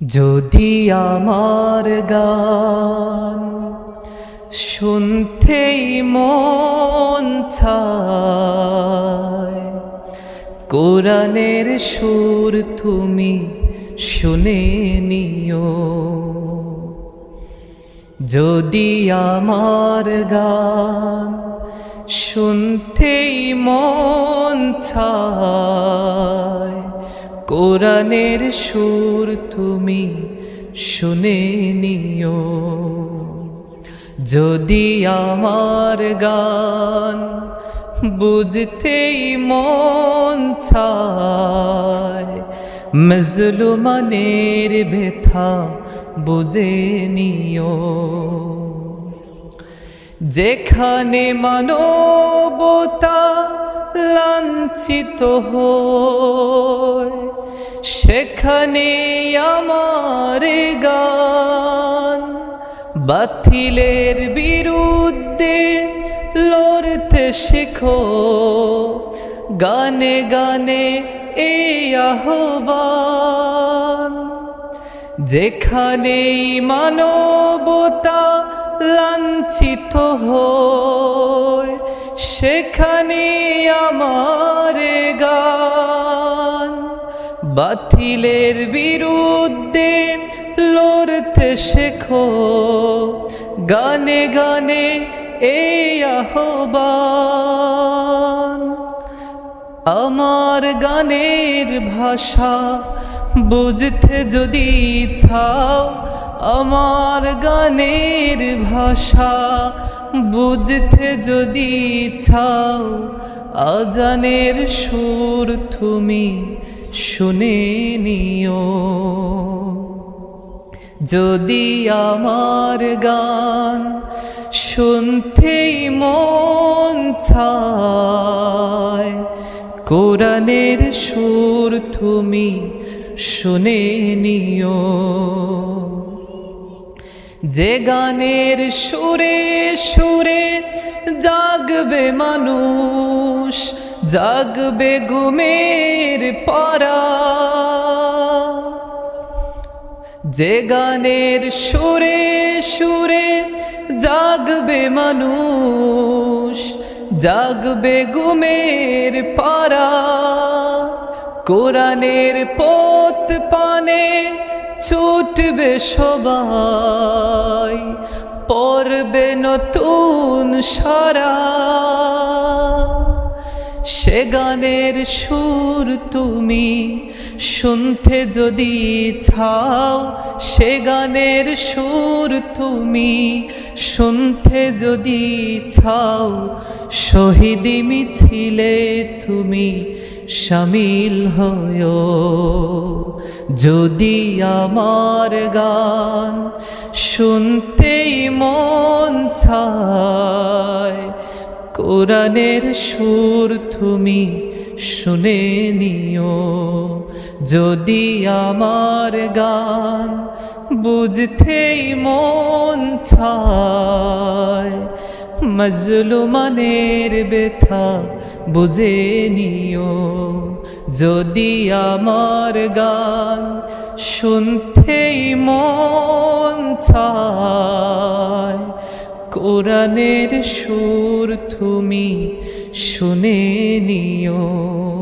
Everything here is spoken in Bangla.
যদি আমার গান শুনতেই মন চায়, কোরআনের সুর তুমি শুনে নিও। যদি আমার গান শুনতেই মন চায় কোরআনের সুর তুমি শুনে নিও। যদি আমার গান বুঝতেই মন চায়, মজলুমানের ব্যথা বুঝে নিও। যেখানে মানবতা লাঞ্ছিত হয় সেখানে আমার গান বাতিলের বিরুদ্ধে লড়তে শেখো। গানে গানে এই আহ্বান, যেখানেই মানবতা লাঞ্ছিত হয় সেখানে আমার বাতিলের বিরুদ্ধে লড়তে শেখো। গানে গানে এই আহ্বান। আমার গানের ভাষা বুঝতে যদি ছাও আমার গানের ভাষা বুঝতে যদি ছাও আজানের সুর তুমি শুনে নিও। যদি আমার গান শুনতেই মন চায়, কোরআনের সুর তুমি শুনে নিও। যে গানের সুরে সুরে জাগবে মানুষ জাগবে ঘুমের পরা। যে গানের সুরে সুরে জাগবে মানুষ, জাগবে ঘুমের পারা। কোরআনের পথ পানে ছুটবে সবাই, পড়বে নতুন সারা। সে গানের সুর তুমি শুনতে যদি ছাও সে গানের সুর তুমি শুনতে যদি ছাও শহীদি মিছিলে তুমি সামিল হয়। যদি আমার গান শুনতেই মন চায় কোরআনের সুর তুমি শুনে নিও। যদি আমার গান বুঝতেই মন চায়, মজলুমানের ব্যথা বুঝে নিও। যদি আমার গান শুনতেই মন চায় কোরআনের সুর তুমি শুনে নিও।